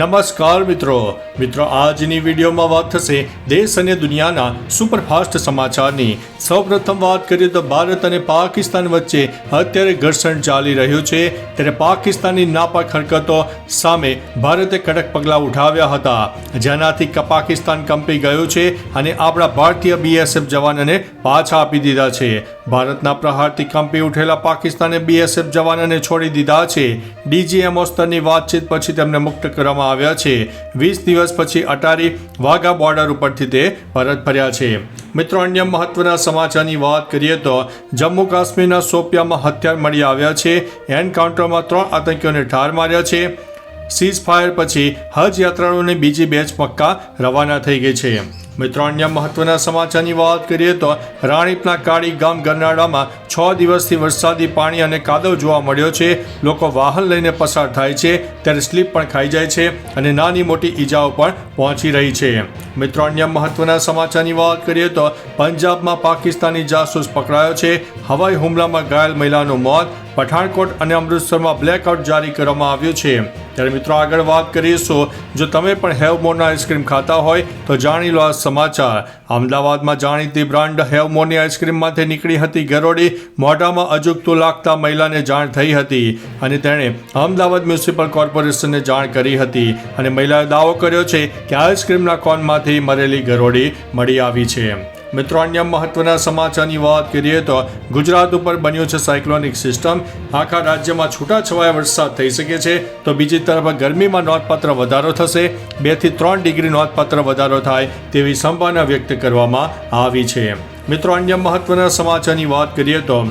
નમસ્કાર મિત્રો. મિત્રો, આજની વિડીયોમાં વાત થશે દેશ અને દુનિયાના સુપરફાસ્ટ સમાચારની. સૌપ્રથમ વાત કરીએ તો ભારત અને પાકિસ્તાન વચ્ચે અત્યારે ઘર્ષણ ચાલી રહ્યું છે. ત્યારે પાકિસ્તાનની નાપાક હરકતો સામે ભારતે કડક પગલાં ઉઠાવ્યા હતા. જેનાથી પાકિસ્તાન કંપી ગયું છે અને આપણા ભારતીય બીએસએફ જવાનોને પાછા આપી દીધા છે. ભારતના પ્રહારથી કંપી ઉઠેલા પાકિસ્તાને બીએસએફ જવાનોને છોડી દીધા છે. ડીજીએમઓ સ્તરની વાતચીત પછી તેમને મુક્ત કરવામાં આવ્યા છે. વીસ દિવસ પછી અટારી વાઘા બોર્ડર ઉપરથી તે પરત ફર્યા છે. મિત્રો, અન્ય મહત્વના સમાચારની વાત કરીએ તો જમ્મુ કાશ્મીરના સોપિયામાં હથિયાર મળી આવ્યા છે. એન્કાઉન્ટરમાં ત્રણ આતંકીઓને ઠાર માર્યા છે. સીઝ ફાયર પછી હજ યાત્રાળુઓની બીજી બેચ પક્કા રવાના થઈ ગઈ છે. મિત્રો, અન્ય મહત્વના સમાચારની વાત કરીએ તો રાણીપના કાળી ગામ ગરનાળામાં છ દિવસથી વરસાદી પાણી અને કાદવ જોવા મળ્યો છે. લોકો વાહન લઈને પસાર થાય છે, ત્યારે સ્લીપ પણ ખાઈ જાય છે અને નાની મોટી ઈજાઓ પણ પહોંચી રહી છે. મિત્રો, અન્ય મહત્વના સમાચારની વાત કરીએ તો પંજાબમાં પાકિસ્તાની જાસૂસ પકડાયો છે. હવાઈ હુમલામાં ઘાયલ મહિલાનું મોત. પઠાણકોટ અને અમૃતસરમાં બ્લેકઆઉટ જારી કરવામાં આવ્યું છે. ત્યારે મિત્રો, આગળ વાત કરીશું. જો તમે પણ હેવમોરના આઈસ્ક્રીમ ખાતા હોય, તો જાણી લો આ સમાચાર. અમદાવાદમાં જાણીતી બ્રાન્ડ હેવમોની આઈસ્ક્રીમમાંથી નીકળી હતી ગરોડી મોઢામાં અજુગતું લાગતા મહિલાને જાણ થઈ હતી અને તેણે અમદાવાદ મ્યુનિસિપલ કોર્પોરેશનને જાણ કરી હતી અને મહિલાએ દાવો કર્યો છે કે આઈસ્ક્રીમના કોનમાંથી મરેલી ગરોડી મળી આવી છે. મિત્રો, અન્ય મહત્વના સમાચારની વાત કરીએ તો ગુજરાત ઉપર બન્યું છે સાયક્લોનિક સિસ્ટમ. આખા રાજ્યમાં છૂટાછવાયા વરસાદ થઈ શકે છે. તો બીજી તરફ ગરમીમાં નોંધપાત્ર વધારો થશે. બેથી ત્રણ ડિગ્રી નોંધપાત્ર વધારો થાય તેવી સંભાવના વ્યક્ત કરવામાં આવી છે. મિત્રો, અન્ય મહત્વના સમાચારની વાત કરીએ તો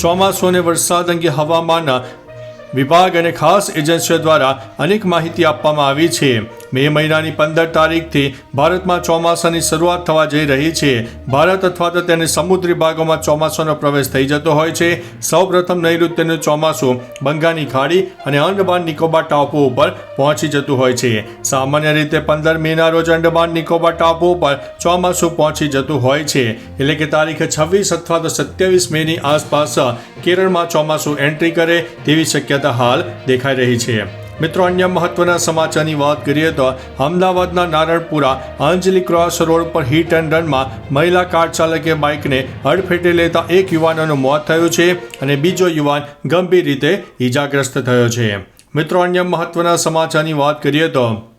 ચોમાસું અને વરસાદ અંગે હવામાન વિભાગ અને ખાસ એજન્સીઓ દ્વારા અનેક માહિતી આપવામાં આવી છે. મે મહિનાની પંદર તારીખથી ભારતમાં ચોમાસાની શરૂઆત થવા જઈ રહી છે. ભારત અથવા તો તેને સમુદ્રી ભાગોમાં ચોમાસાનો પ્રવેશ થઈ જતો હોય છે. સૌપ્રથમ નૈઋત્યનું ચોમાસું બંગાળની ખાડી અને અંડમાન નિકોબાર ટાપુ ઉપર પહોંચી જતું હોય છે. સામાન્ય રીતે પંદર મેના રોજ અંડમાન નિકોબાર ટાપુ ઉપર ચોમાસું પહોંચી જતું હોય છે. એટલે કે તારીખે છવ્વીસ અથવા તો સત્યાવીસ મેની આસપાસ કેરળમાં ચોમાસું એન્ટ્રી કરે તેવી શક્યતા હાલ દેખાઈ રહી છે. મિત્રો, અન્ય મહત્વના સમાચારની વાત કરીએ તો અમદાવાદના નારણપુરા અંજલિ ક્રોસ રોડ પર હિટ એન્ડ રનમાં મહિલા કાર ચાલકે બાઇકને અડફેટે લેતા એક યુવાનનું મોત થયું છે અને બીજો યુવાન ગંભીર રીતે ઈજાગ્રસ્ત થયો છે. મિત્રો, અન્ય મહત્વના સમાચારની વાત કરીએ તો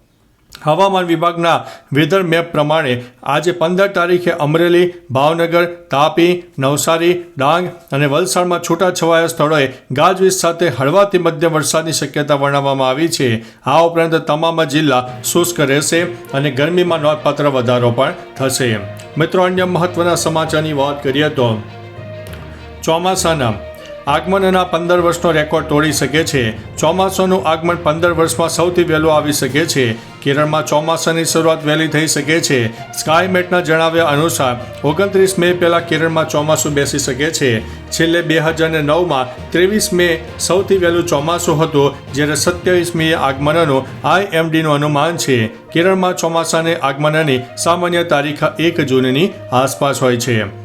હવામાન વિભાગના વેધર મેપ પ્રમાણે આજે પંદર તારીખે અમરેલી, ભાવનગર, તાપી, નવસારી, ડાંગ અને વલસાડમાં છૂટાછવાયા સ્થળોએ ગાજવીજ સાથે હળવાથી મધ્યમ વરસાદની શક્યતા વર્ણવવામાં આવી છે. આ ઉપરાંત તમામ જિલ્લા શુષ્ક રહેશે અને ગરમીમાં નોંધપાત્ર વધારો પણ થશે. મિત્રો, અન્ય મહત્વના સમાચારની વાત કરીએ તો ચોમાસાના આગમનના પંદર વર્ષનો રેકોર્ડ તોડી શકે છે. ચોમાસાનું આગમન પંદર વર્ષમાં સૌથી વહેલું આવી શકે છે. કેરળમાં ચોમાસાની શરૂઆત વહેલી થઈ શકે છે. સ્કાયમેટના જણાવ્યા અનુસાર, ઓગણત્રીસ મે પહેલાં કેરળમાં ચોમાસું બેસી શકે છે. છેલ્લે બે હજાર નવમાં ત્રેવીસ મે સૌથી વહેલું ચોમાસું હતું, જ્યારે સત્યાવીસ મે આગમનનું આઈએમડીનું અનુમાન છે. કેરળમાં ચોમાસાને આગમનની સામાન્ય તારીખ એક જૂનની આસપાસ હોય છે.